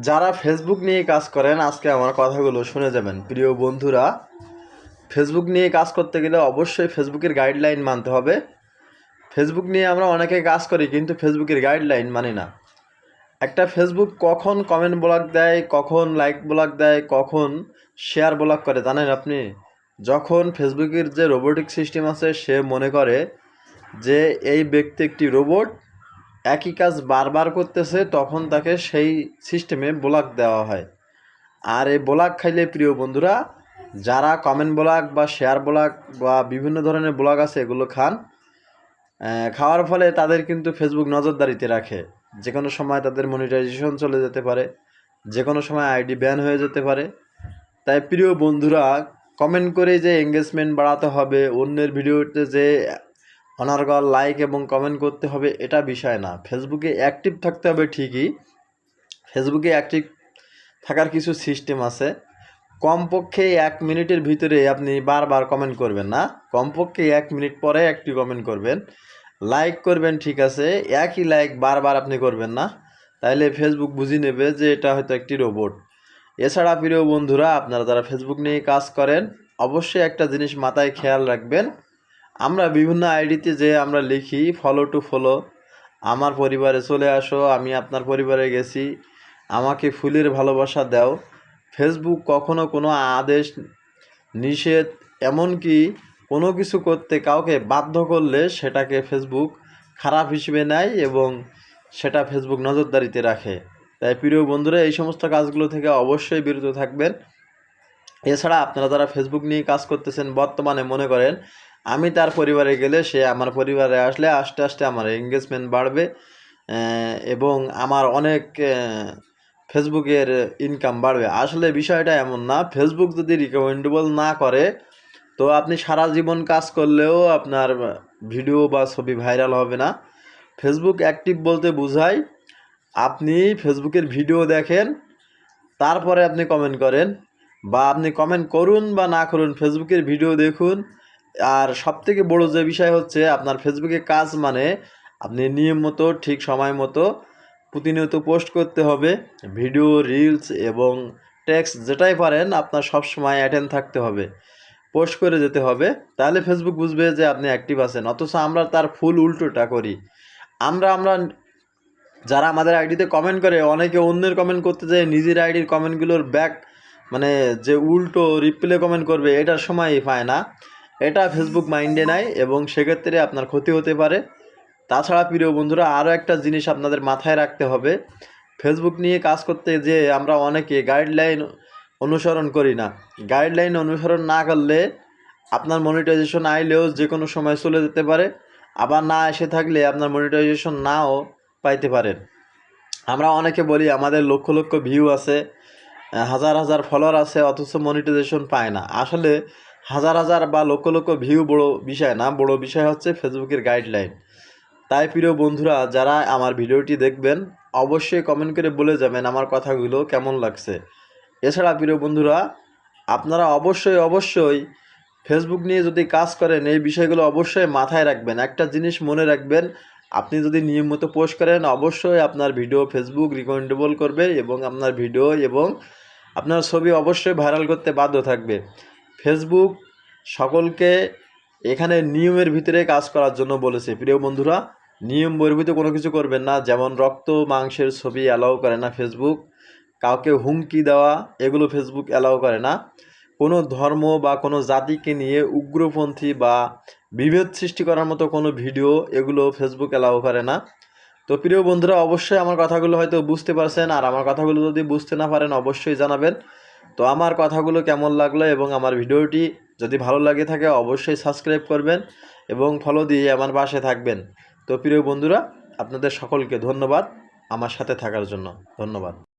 যারা ফেসবুক নিয়ে কাজ করেন, আজকে আমার কথাগুলো শুনে যাবেন। প্রিয় বন্ধুরা ফেসবুক নিয়ে কাজ করতে গেলে অবশ্যই ফেসবুকের গাইডলাইন মানতে হবে। ফেসবুক নিয়ে আমরা অনেকে কাজ করি, কিন্তু ফেসবুকের গাইডলাইন মানি না। একটা ফেসবুক কখন কমেন্ট ব্লক দেয়, কখন লাইক ব্লক দেয়, কখন শেয়ার ব্লক করে, জানেন আপনি? যখন ফেসবুকের যে রোবোটিক সিস্টেম আছে, সে মনে করে যে এই ব্যক্তি একটি রোবট একই কাজ বারবার করতেছে, তখন তাকে সেই সিস্টেমে ব্লক দেওয়া হয়। আর এই ব্লক খাইলে, প্রিয় বন্ধুরা, যারা কমেন্ট ব্লক বা শেয়ার ব্লক বা বিভিন্ন ধরনের ব্লগ আছে, এগুলো খান। খাওয়ার ফলে তাদের কিন্তু ফেসবুক নজরদারিতে রাখে। যে কোনো সময় তাদের মনিটাইজেশন চলে যেতে পারে যে কোনো সময় আইডি ব্যান হয়ে যেতে পারে। তাই প্রিয় বন্ধুরা কমেন্ট করে যে এঙ্গেজমেন্ট বাড়াতে হবে, অন্যের ভিডিওতে যে অনার্গল, লাইক এবং কমেন্ট করতে হবে, এটা বিষয় না। ফেসবুকে অ্যাক্টিভ থাকতে হবে ঠিকই। ফেসবুকে অ্যাক্টিভ থাকার কিছু সিস্টেম আছে। কমপক্ষে এক মিনিটের ভিতরে আপনি বারবার কমেন্ট করবেন না। কমপক্ষে এক মিনিট পরে একটি কমেন্ট করবেন। লাইক করবেন, ঠিক আছে। একই লাইক বারবার আপনি করবেন না। তাইলে ফেসবুক বুঝে নেবে যে এটা হয়তো একটি রোবট। এছাড়া প্রিয় বন্ধুরা, আপনারা যারা ফেসবুক নিয়ে কাজ করেন, অবশ্যই একটা জিনিস মাথায় খেয়াল রাখবেন। আমরা বিভিন্ন আইডিতে যে আমরা লিখি ফলো টু ফলো আমার পরিবারে চলে আসো, আমি আপনার পরিবারে গেছি, আমাকে ফুলের ভালোবাসা দাও। ফেসবুক কখনো কোনো আদেশ, নিষেধ, এমনকি কোনো কিছু করতে কাউকে বাধ্য করলে সেটাকে ফেসবুক খারাপ হিসেবে নেয় এবং সেটা ফেসবুক নজরদারিতে রাখে। তাই প্রিয় বন্ধুরা, এই সমস্ত কাজগুলো থেকে অবশ্যই বিরত থাকবেন। এছাড়া আপনারা যারা ফেসবুক নিয়ে কাজ করতেছেন, বর্তমানে মনে করেন আমি তার পরিবারে গেলে সে আমার পরিবারে আসলে আস্তে আস্তে আমার এঙ্গেজমেন্ট বাড়বে এবং আমার অনেক ফেসবুকের ইনকাম বাড়বে। আসলে বিষয়টা এমন না ফেসবুক যদি রিকমেন্ডেবল না করে, তো আপনি সারা জীবন কাজ করলেও আপনার ভিডিও বা ছবি ভাইরাল হবে না। ফেসবুক অ্যাক্টিভ বলতে বোঝায়, আপনি ফেসবুকের ভিডিও দেখেন, তারপরে আপনি কমেন্ট করেন, বা আপনি কমেন্ট করুন বা না করুন ফেসবুকের ভিডিও দেখুন আর সবথেকে বড় যে বিষয় হচ্ছে আপনার ফেসবুকে কাজ মানে আপনি নিয়ম মতো, ঠিক সময় মতো প্রতিনিয়ত পোস্ট করতে হবে। ভিডিও রিলস এবং টেক্সট যেটাই পারেন আপনার সব সময় অ্যাটেন্ড থাকতে হবে। পোস্ট করে যেতে হবে। তাহলে ফেসবুক বুঝবে যে আপনি অ্যাক্টিভ আছেন। অথচ আমরা তার ফুল উল্টোটা করি। আমরা আমরা যারা আমাদের আইডিতে কমেন্ট করে, অনেকে অন্যের কমেন্ট করতে যায়, নিজের আইডির কমেন্টগুলোর ব্যাক মানে যে উল্টো রিপ্লে কমেন্ট করবে, এটার সময়ই পায় না। এটা ফেসবুক মাইন্ডে নাই এবং সেক্ষেত্রে আপনার ক্ষতি হতে পারে। তাছাড়া প্রিয় বন্ধুরা, আরও একটা জিনিস আপনাদের মাথায় রাখতে হবে। ফেসবুক নিয়ে কাজ করতে যে আমরা অনেকে গাইডলাইন অনুসরণ করি না। গাইডলাইন অনুসরণ না করলে আপনার মনিটাইজেশন আইলেও যে কোনো সময় চলে যেতে পারে। আবার না এসে থাকলে আপনার মনিটাইজেশন নাও পাইতে পারেন আমরা অনেকে বলি, আমাদের লক্ষ লক্ষ ভিউ আছে, হাজার হাজার ফলোয়ার আছে, অথচ মনিটাইজেশন পায় না। আসলে হাজার হাজার বা লক্ষ লক্ষ ভিউ বড় বিষয় না, বড় বিষয় হচ্ছে ফেসবুকের গাইডলাইন তাই প্রিয় বন্ধুরা, যারা আমার ভিডিওটি দেখবেন, অবশ্যই কমেন্ট করে বলে যাবেন আমার কথাগুলো কেমন লাগছে। এছাড়া প্রিয় বন্ধুরা, আপনারা অবশ্যই অবশ্যই ফেসবুক নিয়ে যদি কাজ করেন, এই বিষয়গুলো অবশ্যই মাথায় রাখবেন। একটা জিনিস মনে রাখবেন, আপনি যদি নিয়মিত পোস্ট করেন, অবশ্যই আপনার ভিডিও ফেসবুক রিকমেন্ডেবল করবে এবং আপনার ভিডিও এবং আপনার ছবি অবশ্যই ভাইরাল করতে বাধ্য থাকবে। ফেসবুক সকলকে এখানে নিয়মের ভিতরে কাজ করার জন্য বলেছে। প্রিয় বন্ধুরা, নিয়ম বর্বিত কোনো কিছু করবেন না, যেমন রক্ত, মাংসের ছবি অ্যালাউ করে না ফেসবুক, কাউকে হুমকি দেওয়া, এগুলো ফেসবুক অ্যালাউ করে না। কোনো ধর্ম বা কোনো জাতিকে নিয়ে উগ্রপন্থী বা বিভেদ সৃষ্টি করার মতো কোনো ভিডিও এগুলো ফেসবুক অ্যালাউ করে না। তো প্রিয় বন্ধুরা, অবশ্যই আমার কথাগুলো হয়তো বুঝতে পারছেন, আর আমার কথাগুলো যদি বুঝতে না পারেন, অবশ্যই জানাবেন। তো আমার কথাগুলো কেমন লাগল এবং আমার ভিডিওটি যদি ভালো লাগে থাকে অবশ্যই সাবস্ক্রাইব করবেন এবং ফলো দিয়ে আমার পাশে থাকবেন। তো প্রিয় বন্ধুরা, আপনাদের সকলকে ধন্যবাদ আমার সাথে থাকার জন্য। ধন্যবাদ।